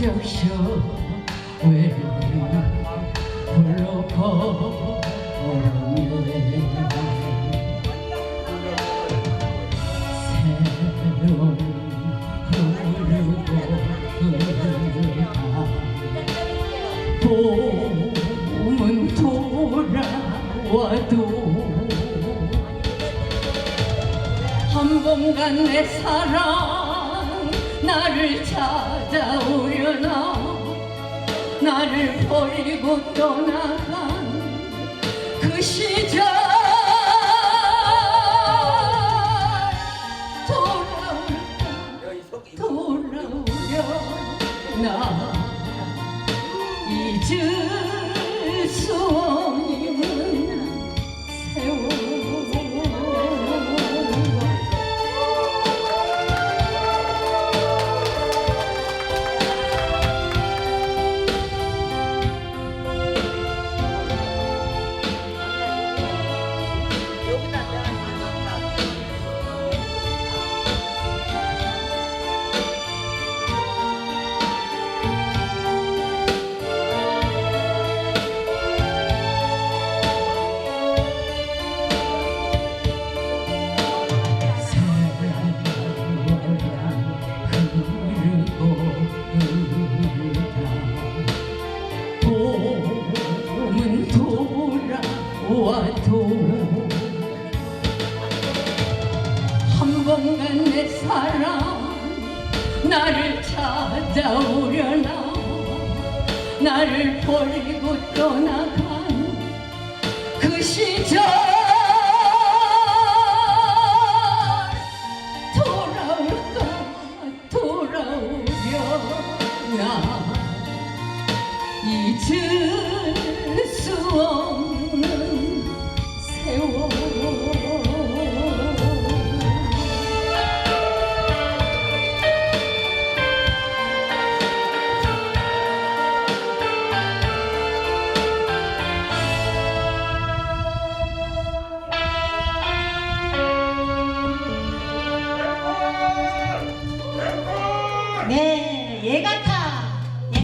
적셔 외로운 홀로 걸었네 봄은 돌아와도 한 공간 내 사랑 나를 찾아오려나? 나를 버리고 떠나간 그 시절. 돌아올까 돌아오려 나 잊을 돌아와도 한 번간 내 사랑 나를 찾아오려나? 나를 버리고 떠나간 그 시절 내가